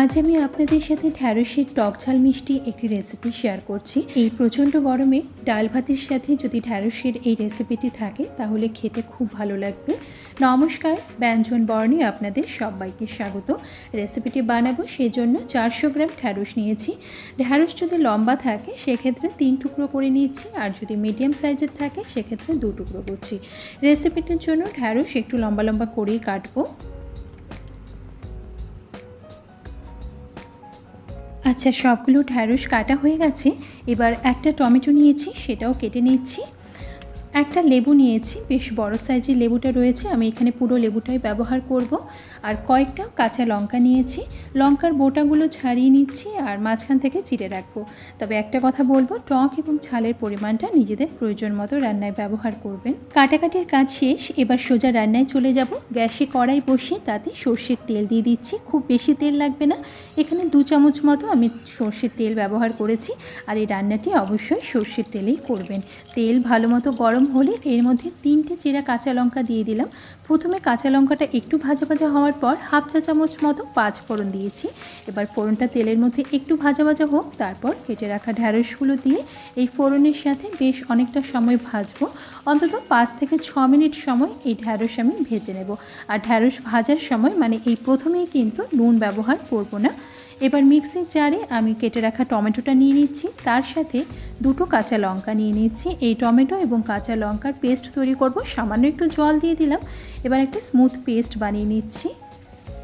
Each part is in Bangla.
আজ আমি আপনাদের সাথে ঢ্যাঁড়সের টক ঝাল মিষ্টি একটি রেসিপি শেয়ার করছি। এই প্রচণ্ড গরমে ডাল ভাতের সাথে যদি ঢ্যাঁড়সের এই রেসিপিটি থাকে, তাহলে খেতে খুব ভালো লাগবে। নমস্কার, ব্যঞ্জন বর্ণে আপনাদের সবাইকে স্বাগত। রেসিপিটি বানাবো, সেজন্য চারশো গ্রাম ঢ্যাঁড়স নিয়েছি। ঢ্যাঁড়স যদি লম্বা থাকে, সেক্ষেত্রে তিন টুকরো করে নিচ্ছি, আর যদি মিডিয়াম সাইজের থাকে, সেক্ষেত্রে দু টুকরো করছি। রেসিপিটির জন্য ঢ্যাঁড়স একটু লম্বা লম্বা করেই কাটবো। আচ্ছা সবগুলো ঢ্যাঁড়স কাটা হয়ে গেছে। এবার একটা টমেটো নিয়েছি সেটাও কেটে নিচ্ছি। একটা লেবু নিয়েছি, বেশ বড় সাইজের লেবুটা রয়েছে, আমি এখানে পুরো লেবুটাই ব্যবহার করব। আর কয়েকটা কাঁচা লঙ্কা নিয়েছি, লঙ্কার বোটাগুলো ছাড়িয়ে নিচ্ছি আর মাঝখান থেকে চিড়ে রাখব। তবে একটা কথা বলব, টক এবং ছালের পরিমাণটা নিজেদের প্রয়োজন মতো রান্নায় ব্যবহার করবেন। কাটাকাটির কাজ শেষ, এবার সোজা রান্নায় চলে যাব। গ্যাসে কড়াই বসিয়ে তাতে সর্ষের তেল দিয়ে দিচ্ছি, খুব বেশি তেল লাগবে না। এখানে দু চামচ মতো আমি সর্ষের তেল ব্যবহার করেছি, আর এই রান্নাটি অবশ্যই সর্ষের তেলেই করবেন। তেল ভালো মতো গরম হলে এর মধ্যে তিনটে চেরা কাঁচা লঙ্কা দিয়ে দিলাম। প্রথমে কাঁচা লঙ্কাটা একটু ভাজা ভাজা হওয়ার পর হাফ চা চামচ মতো পাঁচ ফোড়ন দিয়েছি। এবার ফোড়নটা তেলের মধ্যে একটু ভাজা ভাজা হোক, তারপর কেটে রাখা ঢ্যাঁড়সগুলো দিয়ে এই ফোড়নের সাথে বেশ অনেকটা সময় ভাজবো। অন্তত পাঁচ থেকে ছ মিনিট সময় এই ঢ্যাঁড়স আমি ভেজে নেব। আর ঢ্যাঁড়স ভাজার সময় মানে এই প্রথমেই কিন্তু নুন ব্যবহার করব না। এবার মিক্সির জারে আমি কেটে রাখা টমেটোটা নিয়ে নিচ্ছি। তার সাথে দুটো কাঁচা লঙ্কা নিয়ে নিচ্ছি। এই টমেটো এবং কাঁচা লঙ্কার পেস্ট তৈরি করব। সামান্য একটু জল দিয়ে দিলাম। এবার একটা স্মুথ পেস্ট বানিয়ে নিচ্ছি।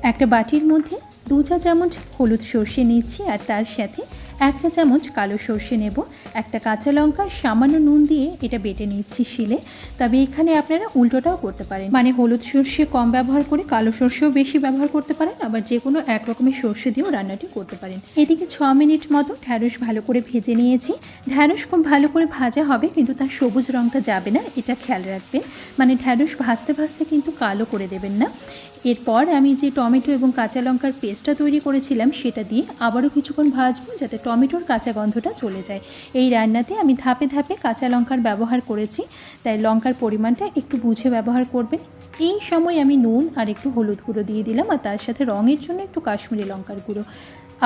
একটা বাটির মধ্যে দু চা চামচ হলুদ সর্ষে নিচ্ছি আর তার সাথে এক চা চামচ কালো সর্ষে নেব, একটা কাঁচা লঙ্কার সামান্য নুন দিয়ে এটা বেটে নিচ্ছি শিলে। তবে এখানে আপনারা উল্টোটাও করতে পারেন। মানে হলুদ সর্ষে কম ব্যবহার করে কালো সর্ষেও বেশি ব্যবহার করতে পারেন, আবার যে কোনো এক রকমের সর্ষে দিয়েও রান্নাটি করতে পারেন। এদিকে ছ মিনিট মতো ঢ্যাঁড়স ভালো করে ভেজে নিয়েছি। ঢ্যাঁড়স খুব ভালো করে ভাজা হবে, কিন্তু তার সবুজ রঙটা যাবে না, এটা খেয়াল রাখবেন। মানে ঢ্যাঁড়স ভাজতে ভাজতে কিন্তু কালো করে দেবেন না। এরপর আমি যে টমেটো এবং কাঁচা লঙ্কার পেস্টটা তৈরি করেছিলাম, সেটা দিয়ে আবারও কিছুক্ষণ ভাজবো, যাতে টমেটোর কাঁচা গন্ধটা চলে যায়। এই রান্নাতে আমি ধাপে ধাপে কাঁচা লঙ্কার ব্যবহার করেছি। তাই লঙ্কার পরিমাণটা একটু বুঝে ব্যবহার করবেন। এই সময় আমি নুন আর একটু হলুদ গুঁড়ো দিয়ে দিলাম আর তার সাথে রঙের জন্য একটু কাশ্মীরি লঙ্কার গুঁড়ো।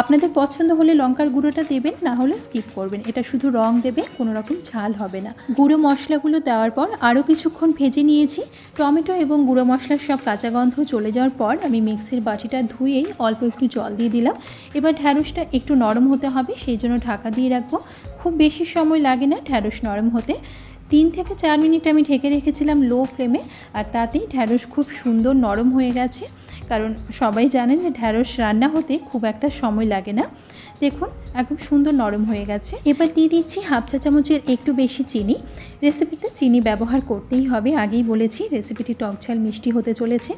আপনাদের পছন্দ হলে লঙ্কার গুঁড়োটা দেবেন, না হলে স্কিপ করবেন। এটা শুধু রং দেবে, কোনো রকম ঝাল হবে না। গুঁড়ো মশলাগুলো দেওয়ার পর আরও কিছুক্ষণ ভেজে নিয়েছি। টমেটো এবং গুঁড়ো মশলার সব কাঁচা গন্ধ চলে যাওয়ার পর আমি মিক্সির বাটিটা ধুয়েই অল্প একটু জল দিয়ে দিলাম। এবার ঢ্যাঁড়সটা একটু নরম হতে হবে, সেই জন্য ঢাকা দিয়ে রাখব। খুব বেশি সময় লাগে না ঢ্যাঁড়স নরম হতে। তিন থেকে চার মিনিট আমি ঢেকে রেখেছিলাম লো ফ্লেমে, আর তাতেই ঢ্যাঁড়স খুব সুন্দর নরম হয়ে গেছে। কারণ সবাই জানেন যে ঢ্যাঁড়স রান্না হতে খুব একটা সময় লাগে না। দেখুন, একদম সুন্দর নরম হয়ে গেছে। এবার দিয়ে দিচ্ছি হাফ চা চামচের একটু বেশি চিনি। রেসিপিতে চিনি ব্যবহার করতেই হবে, আগেই বলেছি রেসিপিটি টক টকঝাল মিষ্টি হতে চলেছে।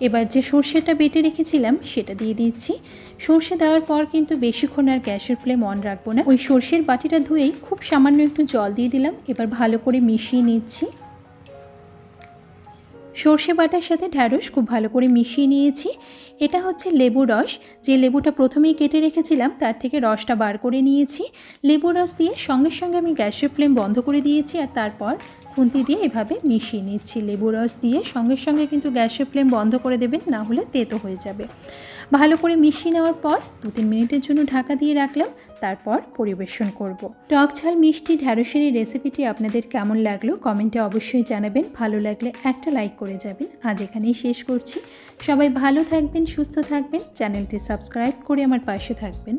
এবার যে সর্ষেটা বেটে রেখেছিলাম, সেটা দিয়ে দিচ্ছি। সর্ষে দেওয়ার পর কিন্তু বেশিক্ষণ আর গ্যাসের ফ্লেম অন রাখব না। ওই সর্ষের বাটিটা ধুয়েই খুব সামান্য একটু জল দিয়ে দিলাম। এবার ভালো করে মিশিয়ে নিচ্ছি। সর্ষে বাটার সাথে ঢ্যাঁড়স খুব ভালো করে মিশিয়ে নিয়েছি। এটা হচ্ছে লেবু রস। যে লেবুটা প্রথমেই কেটে রেখেছিলাম, তার থেকে রসটা বার করে নিয়েছি। লেবু রস দিয়ে সঙ্গে সঙ্গে আমি গ্যাসের ফ্লেম বন্ধ করে দিয়েছি আর তারপর খুন্তি দিয়ে এভাবে মিশিয়ে নিচ্ছি। লেবু রস দিয়ে সঙ্গে সঙ্গে কিন্তু গ্যাসের ফ্লেম বন্ধ করে দেবেন, না হলে তেতো হয়ে যাবে। ভালো করে মিশিয়ে নেওয়ার পর দু তিন মিনিটের জন্য ঢাকা দিয়ে রাখলাম, তারপর পরিবেশন করব। টক ঝাল মিষ্টি ঢ্যাঁড়সের এই রেসিপিটি আপনাদের কেমন লাগল কমেন্টে অবশ্যই জানাবেন। ভালো লাগলে একটা লাইক করে যাবেন। আজ এখানেই শেষ করছি। সবাই ভালো থাকবেন, সুস্থ থাকবেন। চ্যানেলটি সাবস্ক্রাইব করে আমার পাশে থাকবেন।